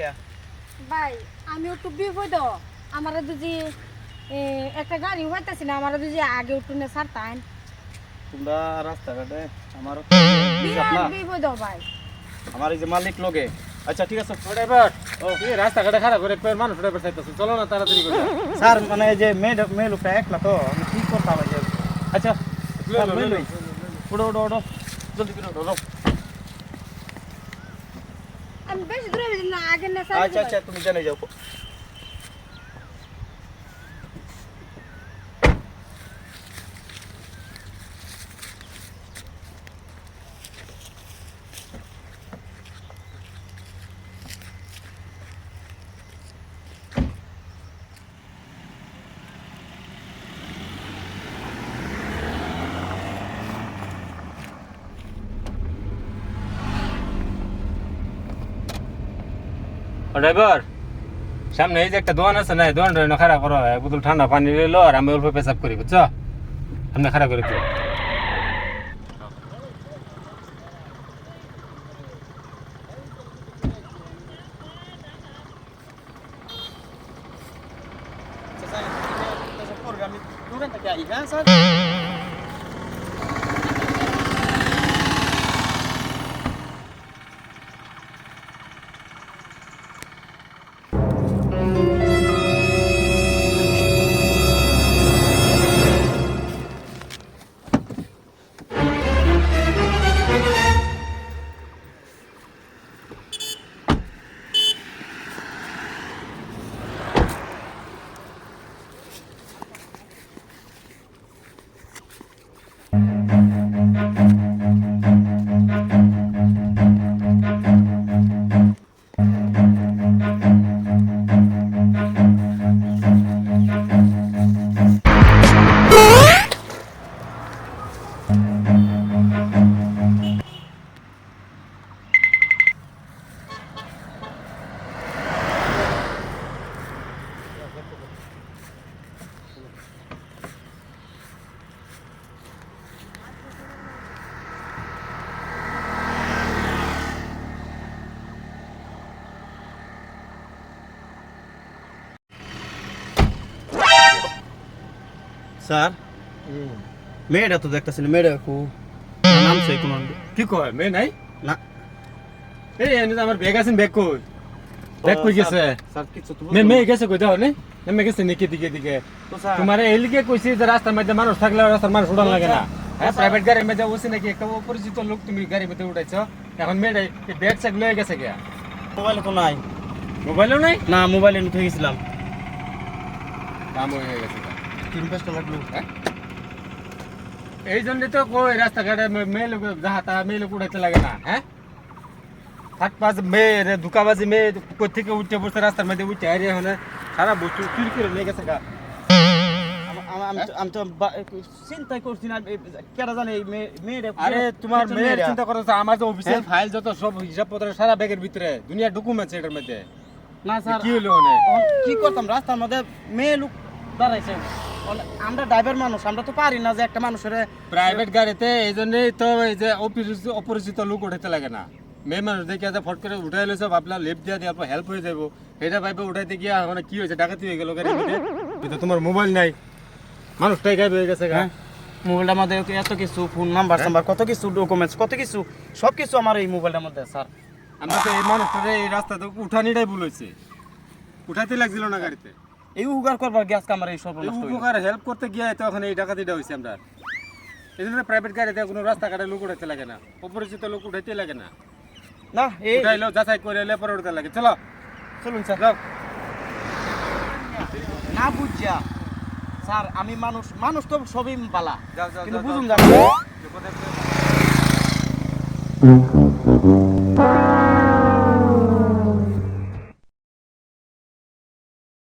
কে? ভাই আমি একটু বিপদ। আমার দুজি একটা গাড়ি হইতাছি না আমার দুজি আগে একটু নে সারতাইন তোমরা রাস্তাঘাটে আমার বিপদ ভাই। আমার এই যে মালিক লোকে আচ্ছা ঠিক আছে ড্রাইভার ও এই রাস্তাঘাটে খারাপ করে একবার মানুষ ড্রাইভার চাইতেছে চলো না তাড়াতাড়ি করে। স্যার মানে এই যে মেয়ে মেয়ে লোকটা একলা তো আমি কি করতাম আচ্ছা জলদি করে উঠো উঠো। আমি বেশি দূরে হইছি না আগে নে আচ্ছা সারতাইন ড্রাইভার সামনে এই যে একটা দোকান আছে না এই দোকানটা খারাপ করো এক বোতল ঠান্ডা পানি লো আর আমি অল্প পেশাব করি বুঝছ সামনে খারাপ করে দিও আচ্ছা, আমি দূরে হ্যাঁ, স্যার? স্যার? মেয়েটা তো দেখতেছি না মেয়েটা খুব নাম সেই কোনো কি কয়? মেয়ে নাই? না। এই এনে আমার ব্যাগ আছে ব্যাগ কই? ব্যাগ কই গেছে? স্যার কিছু তো মে মেয়ে গেছে কই? দাও নে। মেয়ে গেছে নাকি দিকে দিকে। তো স্যার। তোমার এলিকে কইছি যে রাস্তার মধ্যে মানুষ থাকলে রাস্তার মানুষ উড়ান লাগে না। হ্যাঁ প্রাইভেট গাড়ির মধ্যে বসে নাকি একটা অপরিচিত লোক তুমি গাড়ির মধ্যে উঠাইছ এখন মেয়েটা ব্যাগ স্যাগ লয়ে গেছে গিয়া। মোবাইলে তো নাই। মোবাইলও নাই? না মোবাইলে নিতে গেছিলাম। কাম হয়ে গেছে। তিন পাঁচটা লাগল। হ্যাঁ? এই জন্য তো কই রাস্তাঘাটে মে- মেয়ে লোক যাহা তাহা মেয়ে লোক উঠাইতে লাগে না হ্যাঁ? ফাটপাস মেয়ে রে ধুকাবাজি মেয়ে কই থেকে উঠে বসে রাস্তার মধ্যে উঠে আরে হলে সারা বস্তু চুরি করে নিয়ে গেছে গা। আম- আম- আমি তো- আমি তো বা- চিন্তাই করছি না এই কেটা জানে এই মেয়ে- মেয়েটা আরে তোমার মেয়ের। চিন্তা করো আমার তো অফিসের? ফাইল যত সব হিসাবপত্র সারা ব্যাগের ভিতরে দুনিয়া ডকুমেন্টস এটার মধ্যে। না স্যার। কি হলো কি করতাম? রাস্তার মধ্যে মেয়ে লোক দাঁড়াইছে। আমরা ড্রাইভার মানুষ আমরা তো পারি না যে একটা মানুষের প্রাইভেট গাড়িতে এই জন্যই তো এই যে অপরিচিত লোক উঠাইতে লাগে না। মেয়ে মানুষ দেখে আছে ফট করে উঠাই লইছে ভাবলা লিফট দিয়ে দিয়ে হেল্প হয়ে যাব এটা ভাইবে উঠাইতে গিয়া মানে কি হয়েছে? ডাকাতি হয়ে গেল মধ্যে কিন্তু তোমার মোবাইল নাই। মানুষটাই গায়েব হয়ে গেছে হ্যাঁ মোবাইলটার মধ্যে এত কিছু ফোন নাম্বার নাম্বার কত কিছু ডকুমেন্টস কত কিছু সব কিছু আমার এই মোবাইলটার মধ্যে স্যার আমরা তো এই মানুষটারে এই রাস্তাতে উঠানিটাই ভুল হয়েছে উঠাতে লাগছিল না গাড়িতে। এই উগার করবার গ্যাস আমার এই সর্বনাশ উপকার হেল্প করতে গিয়ে তো এখন এই ডাকাতিটা হয়েছে আমরা। এই জন্য প্রাইভেট গাড়িতে কোনো রাস্তাঘাটে লোক উঠাইতে লাগে না। অপরিচিত লোক উঠাইতে লাগে না। না এই উঠাইলো যাচাই করে এলে পরে উঠতে লাগে। চলো। চলুন স্যার। যাও। না বুঝছা স্যার আমি মানুষ মানুষ তো সবই বালা। কিন্তু বুঝুন পড়ে-